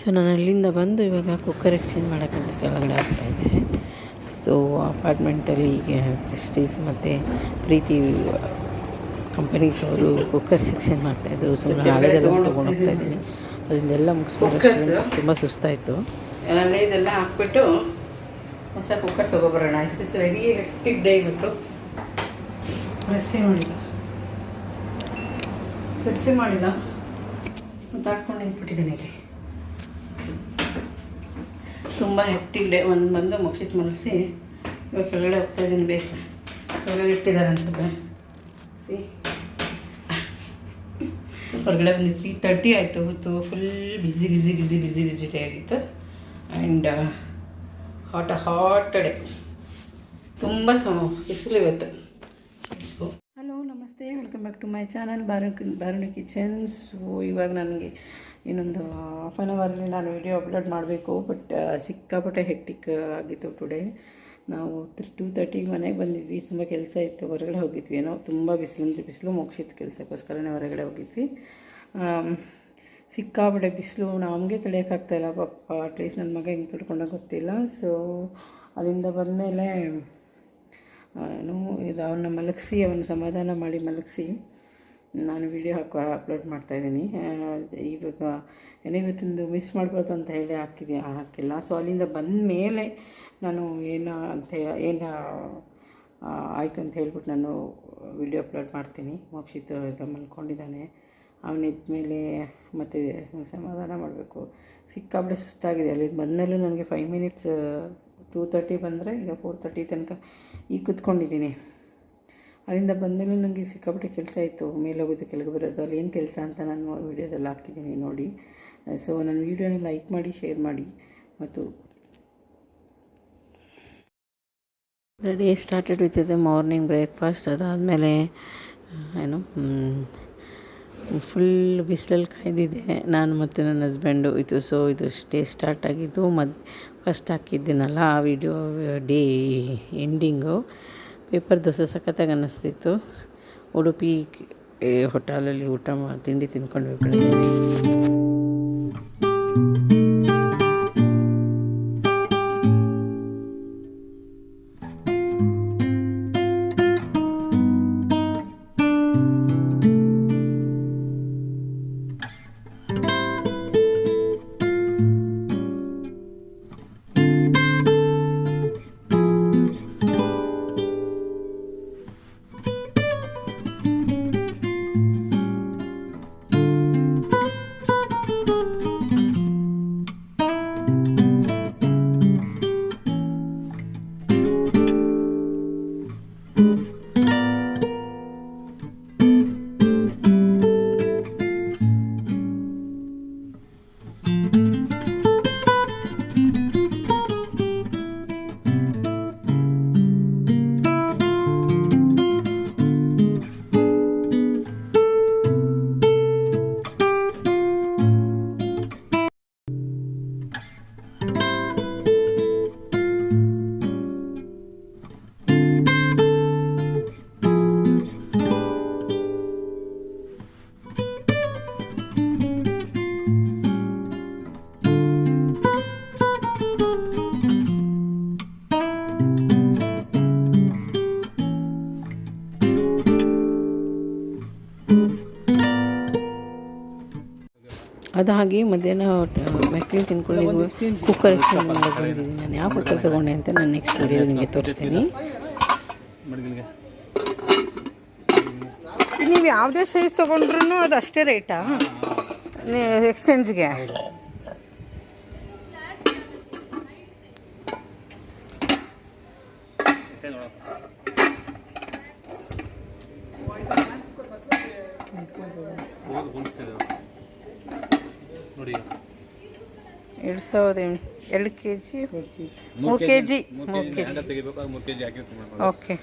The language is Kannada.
ಸೊ ನಾನು ಅಲ್ಲಿಂದ ಬಂದು ಇವಾಗ ಕುಕ್ಕರ್ ಎಕ್ಸ್ಚೇಂಜ್ ಮಾಡೋಕ್ಕಂತ ಕೆಳಗಡೆ ಆಗ್ತಾಯಿದ್ದೆ ಸೊ ಅಪಾರ್ಟ್ಮೆಂಟಲ್ಲಿ ಈಗ ಪ್ರೆಸ್ಟೀಸ್ ಮತ್ತು ಪ್ರೀತಿ ಕಂಪನೀಸ್ ಅವರು ಕುಕ್ಕರ್ಸ್ ಎಕ್ಸ್ಚೇಂಜ್ ಮಾಡ್ತಾಯಿದ್ರು ಸೊ ನಾನು ಹಳೆದೆಲ್ಲ ತೊಗೊಂಡು ಹೋಗ್ತಾ ಇದ್ದೀನಿ. ಅದರಿಂದೆಲ್ಲ ಮುಗಿಸ್ಕೊಂಡು ತುಂಬ ಸುಸ್ತಾಯಿತು. ಇದೆಲ್ಲ ಹಾಕ್ಬಿಟ್ಟು ಹೊಸ cooker ತೊಗೊಬರೋಣ. Yes is very hectic day ಇವತ್ತು. ರಸ್ತೆ ಮಾಡಿಲ್ಲ ರಸ್ತೆ ಮಾಡಿಲ್ಲ. ಮಾತಾಡ್ಕೊಂಡು ನಿಂತ್ಬಿಟ್ಟಿದ್ದೀನಿ ಇಲ್ಲಿ. ತುಂಬ ಡೇ ಒಂದು ಬಂದು ಮುಗಿಸಿಟ್ಟು ಮುಗಿಸಿ ಇವಾಗ ಕೆಳಗಡೆ ಹೋಗ್ತಾ ಇದ್ದೀನಿ ಬೇಸ್ ಕೆಳಗಡೆ ಇಟ್ಟಿದ್ದಾರೆ ಅನ್ಸುತ್ತೆ. ಸಿ ಹೊರಗಡೆ ಬಂದು ತ್ರೀ ತರ್ಟಿ ಆಯಿತು ಇವತ್ತು full busy busy busy busy busy day ಆಗಿತ್ತು. ಆ್ಯಂಡ್ ಹಾಟ್ ಹಾಟ್ ಡೇ ತುಂಬ ಸಮ ಬಿಸಿಲು ಇವತ್ತು. ಹಲೋ ನಮಸ್ತೆ. Welcome back to my channel ಬಾರು ಬಾರುಣಿ ಕಿಚನ್ಸ್ ಇವಾಗ ನನಗೆ ಇನ್ನೊಂದು ಹಾಫ್ ಆನ್ ಅವರಲ್ಲಿ ನಾನು ವಿಡಿಯೋ ಅಪ್ಲೋಡ್ ಮಾಡಬೇಕು ಬಟ್ ಸಿಕ್ಕಾಪಟ್ಟೆ ಹೆಕ್ಟಿಕ್ ಆಗಿತ್ತು ಟುಡೇ ನಾವು ಟೂ ತರ್ಟಿಗೆ ಮನೆಗೆ ಬಂದಿದ್ವಿ, ತುಂಬ ಕೆಲಸ ಇತ್ತು, ಹೊರಗಡೆ ಹೋಗಿದ್ವಿ. ಏನೋ ತುಂಬ ಬಿಸಿಲು ಅಂದರೆ ಬಿಸಿಲು ಮುಗಿಸಿತ್ತು ಕೆಲಸಕ್ಕೋಸ್ಕರನೇ ಹೊರಗಡೆ ಹೋಗಿದ್ವಿ. ಸಿಕ್ಕಾಪಟ್ಟೆ ಬಿಸಿಲು, ನಮಗೆ ತಡೆಯೋಕ್ಕಾಗ್ತಾಯಿಲ್ಲ ಪಾಪ ಅಟ್ಲೀಸ್ಟ್ ನನ್ನ ಮಗ ಹಿಂಗೆ ತಡ್ಕೊಂಡಾಗ ಗೊತ್ತಿಲ್ಲ. ಸೊ ಅಲ್ಲಿಂದ ಬಂದಮೇಲೆ ಏನು ಇದು ಅವನ್ನ ಮಲಗಿಸಿ ಅವನ್ನ ಸಮಾಧಾನ ಮಾಡಿ ಮಲಗಿಸಿ ನಾನು ವಿಡಿಯೋ ಹಾಕೋ ಅಪ್ಲೋಡ್ ಮಾಡ್ತಾಯಿದ್ದೀನಿ ಇವಾಗ ಏನೋ ಇವತ್ತಿಂದು ಮಿಸ್ ಮಾಡ್ಬಾರ್ದು ಅಂತ ಹೇಳಿ ಹಾಕಿದೆ ಹಾಕಿಲ್ಲ. ಸೊ ಅಲ್ಲಿಂದ ಬಂದ ಮೇಲೆ ನಾನು ಏನು ಅಂತ ಏನು ಆಯಿತು ಅಂತ ಹೇಳ್ಬಿಟ್ಟು ನಾನು ವಿಡಿಯೋ ಅಪ್ಲೋಡ್ ಮಾಡ್ತೀನಿ. ಮೋಕ್ಷಿತ್ ಈಗ ಮಲ್ಕೊಂಡಿದ್ದಾನೆ ಅವನಿದ್ಮೇಲೆ ಮತ್ತೆ ಸಮಾಧಾನ ಮಾಡಬೇಕು. ಸಿಕ್ಕಾಪಟ್ಟೆ ಸುಸ್ತಾಗಿದೆ. ಅಲ್ಲಿ ಬಂದಮೇಲೂ ನನಗೆ ಫೈವ್ ಮಿನಿಟ್ಸ್ ಟೂ ತರ್ಟಿ ಬಂದರೆ ಈಗ ಫೋರ್ ತರ್ಟಿ ತನಕ ಈಗ ಕೂತ್ಕೊಂಡಿದ್ದೀನಿ. ಅಲ್ಲಿಂದ ಬಂದಮೇಲೆ ನನಗೆ ಸಿಕ್ಕಾಪಟ್ಟೆ ಕೆಲಸ ಇತ್ತು ಮೇಲೆ ಹೋಗೋದು ಕೆಳಗೆ ಬರೋದು. ಅಲ್ಲಿ ಏನು ಕೆಲಸ ಅಂತ ನಾನು ವೀಡಿಯೋದಲ್ಲಿ ಹಾಕಿದ್ದೀನಿ ನೋಡಿ. ಸೊ ನನ್ನ ವೀಡಿಯೋನ ಲೈಕ್ ಮಾಡಿ ಶೇರ್ ಮಾಡಿ. ಮತ್ತು ರೆಡಿ ಸ್ಟಾರ್ಟೆಡ್ ವಿತ್ ಇದೆ ಮಾರ್ನಿಂಗ್ ಬ್ರೇಕ್ಫಾಸ್ಟ್ ಅದಾದಮೇಲೆ, ಏನು ಫುಲ್ ಬಿಸಿಲಲ್ಲಿ ಕಾಯ್ದಿದ್ದೆ. ನಾನು ಮತ್ತು ನನ್ನ ಹಸ್ಬೆಂಡು ಇದು ಸೊ ಇದು ಡೇ ಸ್ಟಾರ್ಟ್ ಆಗಿದ್ದು. ಮದ್ ಫಸ್ಟ್ ಹಾಕಿದ್ದೀನಲ್ಲ ಆ video day ending paper dosa ಸಖತ್ತಾಗಿ ಅನ್ನಿಸ್ತಿತ್ತು. ಉಡುಪಿ ಹೋಟೆಲಲ್ಲಿ ಊಟ ಮಾಡಿ ತಿಂಡಿ ತಿನ್ಕೊಂಡು ಹೋಗ್ಬಿಟ್ಟಿದ್ದೀನಿ ಅದಾಗಿ ಮಧ್ಯಾಹ್ನ ಮೆಕ್ಕಿನ ತಿನ್ಕೊಂಡು ಕುಕ್ಕರ್ ಎಕ್ಸ್ಚೇಂಜ್ ಮಾಡೋದು ಬಂದಿದ್ದೀನಿ ನಾನು ಯಾವ ಕುಕ್ಕರ್ ತೊಗೊಂಡೆ ಅಂತ ನಾನು ನೆಕ್ಸ್ಟ್ ವಿಡಿಯೋ ನಿಮಗೆ ತೋರಿಸ್ತೀನಿ. ನೀವು ಯಾವುದೇ ಸೈಜ್ ತೊಗೊಂಡ್ರು ಅದು ಅಷ್ಟೇ ರೇಟಾ ನೀವು ಎಕ್ಸ್ಚೇಂಜ್ಗೆ ಹೋಗಿ ನೋಡಿ. ಎರಡು ಸಾವಿರದ ಎಂಟು ಎರಡು ಕೆ ಜಿ ಮೂರು ಕೆ ಜಿ ಮೂರು ಕೆ ಜಿ ಓಕೆ.